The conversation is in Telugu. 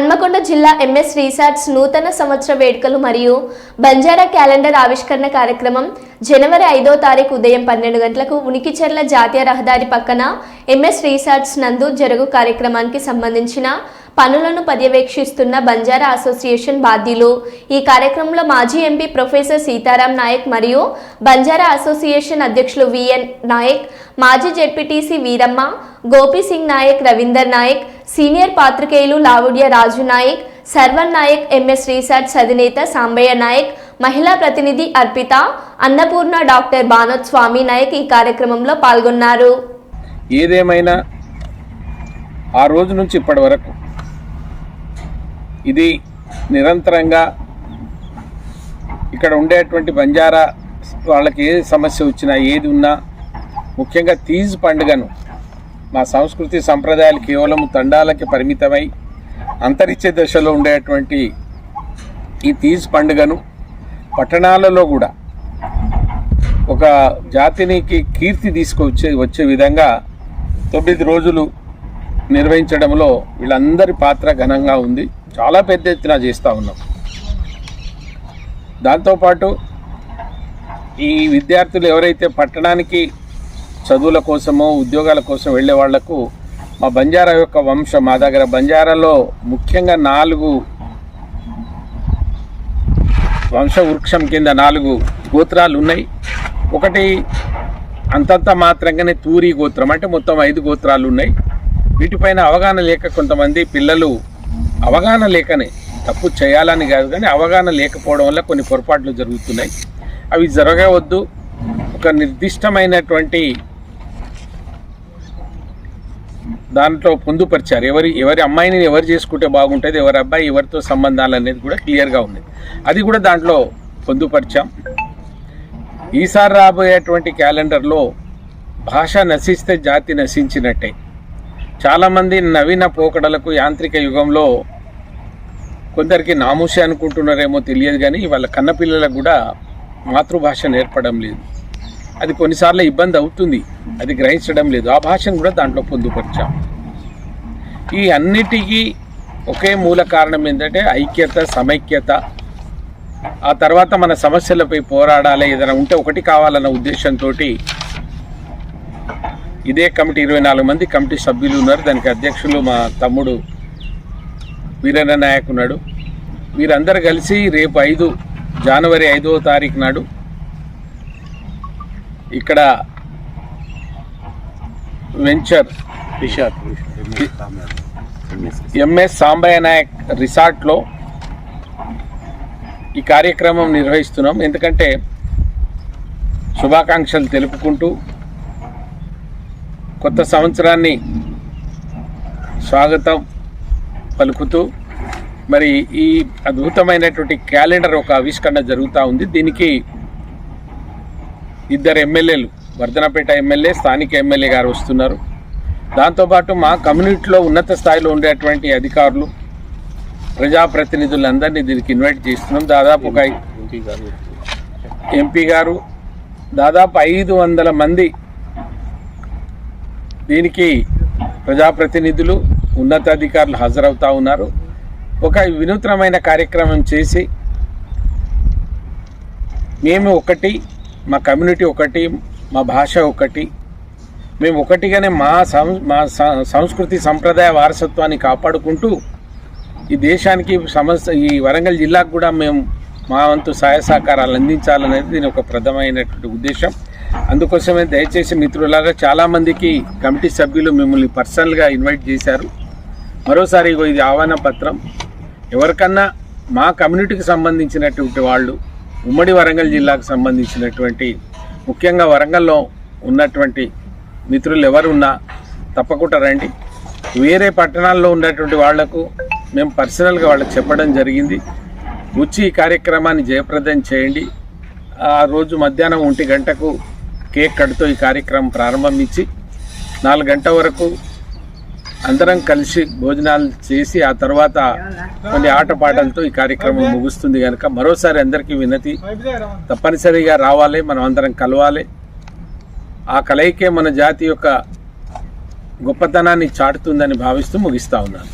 హన్మకొండ జిల్లా ఎంఎస్ రీసార్ట్స్ నూతన సంవత్సర వేడుకలు మరియు బంజారా క్యాలెండర్ ఆవిష్కరణ కార్యక్రమం జనవరి ఐదో తారీఖు ఉదయం పన్నెండు గంటలకు ఉనికిచెర్ల జాతీయ రహదారి పక్కన ఎంఎస్ రీసార్ట్స్ నందు జరుగు కార్యక్రమానికి సంబంధించిన పనులను పర్యవేక్షిస్తున్న బంజారా అసోసియేషన్ బాధ్యులు. ఈ కార్యక్రమంలో మాజీ ఎంపీ ప్రొఫెసర్ సీతారాం నాయక్ మరియు బంజారా అసోసియేషన్ అధ్యక్షులు విఎన్ నాయక్ మాజీ జెడ్పీటీసీ వీరమ్మ గోపి సింగ్ నాయక్ రవీందర్ నాయక్ సీనియర్ పాత్రికేయులు లావుడ్య రాజు నాయక్ సర్వన్ నాయక్ ఎంఎస్ రీసార్ట్స్ అధినేత సాంబయ్య నాయక్ మహిళా ప్రతినిధి అర్పిత అన్నపూర్ణ డాక్టర్ బానోత్ స్వామి నాయక్ ఈ కార్యక్రమంలో పాల్గొన్నారు. ఏదేమైనా ఆ రోజు నుంచి ఇప్పటి వరకు ఇది నిరంతరంగా ఇక్కడ ఉండేటువంటి బంజారా వాళ్ళకి ఏ సమస్య వచ్చినా ఏది ఉన్నా ముఖ్యంగా తీజ్ పండుగను మా సంస్కృతి సంప్రదాయాలు కేవలం తండాలకి పరిమితమై అంతరిచ్చే దశలో ఉండేటువంటి ఈ తీజ్ పండుగను పట్టణాలలో కూడా ఒక జాతినికి కీర్తి తీసుకొచ్చే వచ్చే విధంగా తొమ్మిది రోజులు నిర్వహించడంలో వీళ్ళందరి పాత్ర ఘనంగా ఉంది. చాలా పెద్ద ఎత్తున చేస్తూ ఉన్నాం. దాంతోపాటు ఈ విద్యార్థులు ఎవరైతే పట్టణానికి చదువుల కోసమో ఉద్యోగాల కోసం వెళ్ళే వాళ్ళకు మా బంజారా యొక్క వంశం మా దగ్గర బంజారాలో ముఖ్యంగా నాలుగు వంశ వృక్షం కింద నాలుగు గోత్రాలు ఉన్నాయి. ఒకటి అంతంత మాత్రంగానే తూరి గోత్రం అంటే మొత్తం ఐదు గోత్రాలు ఉన్నాయి. వీటిపైన అవగాహన లేక కొంతమంది పిల్లలు అవగాహన లేకనే తప్పు చేయాలని కాదు కానీ అవగాహన లేకపోవడం వల్ల కొన్ని పొరపాట్లు జరుగుతున్నాయి. అవి జరగవద్దు. ఒక నిర్దిష్టమైనటువంటి దాంట్లో పొందుపరిచారు. ఎవరి ఎవరి అమ్మాయిని ఎవరు చేసుకుంటే బాగుంటుంది ఎవరి అబ్బాయి ఎవరితో సంబంధాలు అనేది కూడా క్లియర్గా ఉంది. అది కూడా దాంట్లో పొందుపరిచాం. ఈసారి రాబోయేటువంటి క్యాలెండర్లో భాష నశిస్తే జాతి నశించినట్టే. చాలామంది నవీన పోకడలకు యాంత్రిక యుగంలో కొందరికి నామూషి అనుకుంటున్నారేమో తెలియదు కానీ వాళ్ళ కన్నపిల్లలకు కూడా మాతృభాష నేర్పడం లేదు. అది కొన్నిసార్లు ఇబ్బంది అవుతుంది. అది గ్రహించడం లేదు. ఆ భాషను కూడా దాంట్లో పొందుపరిచాం. ఈ అన్నిటికీ ఒకే మూల కారణం ఏంటంటే ఐక్యత సమైక్యత. ఆ తర్వాత మన సమస్యలపై పోరాడాలి. ఏదైనా ఉంటే ఒకటి కావాలన్న ఉద్దేశంతో ఇదే కమిటీ ఇరవై నాలుగు మంది కమిటీ సభ్యులు ఉన్నారు. దానికి అధ్యక్షులు మా తమ్ముడు వీరన్న నాయక్ ఉన్నాడు. వీరందరూ కలిసి రేపు ఐదు జనవరి ఐదవ తారీఖు నాడు ఇక్కడ వెంచర్ ఎంఎస్ సాంబయ్య నాయక్ రిసార్ట్లో ఈ కార్యక్రమం నిర్వహిస్తున్నాం. ఎందుకంటే శుభాకాంక్షలు తెలుపుకుంటూ కొత్త సంవత్సరాన్ని స్వాగతం పలుకుతూ మరి ఈ అద్భుతమైనటువంటి క్యాలెండర్ ఒక ఆవిష్కరణ జరుగుతూ ఉంది. దీనికి ఇద్దరు ఎమ్మెల్యేలు వర్ధనపేట ఎమ్మెల్యే స్థానిక ఎమ్మెల్యే గారు వస్తున్నారు. దాంతోపాటు మా కమ్యూనిటీలో ఉన్నత స్థాయిలో ఉండేటువంటి అధికారులు ప్రజాప్రతినిధులందరినీ దీనికి ఇన్వైట్ చేస్తున్నాం. దాదాపు ఒక ఎంపీ గారు దాదాపు ఐదు వందల మంది దీనికి ప్రజాప్రతినిధులు ఉన్నతాధికారులు హాజరవుతూ ఉన్నారు. ఒక వినూత్నమైన కార్యక్రమం చేసి మేము ఒకటి మా కమ్యూనిటీ ఒకటి మా భాష ఒకటి మేము ఒకటిగానే మా సం మా సంస్కృతి సంప్రదాయ వారసత్వాన్ని కాపాడుకుంటూ ఈ దేశానికి సమస్య ఈ వరంగల్ జిల్లాకు కూడా మేము మా వంతు సహాయ సహకారాలు అందించాలనేది దీని ఒక ప్రధమైనటువంటి ఉద్దేశం. అందుకోసమే దయచేసి మిత్రులాగా చాలామందికి కమిటీ సభ్యులు మిమ్మల్ని పర్సనల్గా ఇన్వైట్ చేశారు. మరోసారి ఇగో ఇది ఆహ్వాన పత్రం. ఎవరికన్నా మా కమ్యూనిటీకి సంబంధించినటువంటి వాళ్ళు ఉమ్మడి వరంగల్ జిల్లాకు సంబంధించినటువంటి ముఖ్యంగా వరంగల్లో ఉన్నటువంటి మిత్రులు ఎవరున్నా తప్పకుండా రండి. వేరే పట్టణాల్లో ఉన్నటువంటి వాళ్ళకు మేము పర్సనల్గా వాళ్ళకి చెప్పడం జరిగింది. వచ్చి ఈ కార్యక్రమాన్ని జయప్రదం చేయండి. ఆ రోజు మధ్యాహ్నం ఒంటి గంటకు కేక్ కడుతూ ఈ కార్యక్రమం ప్రారంభించి నాలుగు గంటల వరకు అందరం కలిసి భోజనాలు చేసి ఆ తర్వాత కొన్ని ఆటపాటలతో ఈ కార్యక్రమం ముగుస్తుంది కనుక మరోసారి అందరికీ వినతి. తప్పనిసరిగా రావాలి మనం అందరం కలవాలి. ఆ కలయికే మన జాతి యొక్క గొప్పతనాన్ని చాటుతుందని భావిస్తూ ముగిస్తూ ఉన్నాను.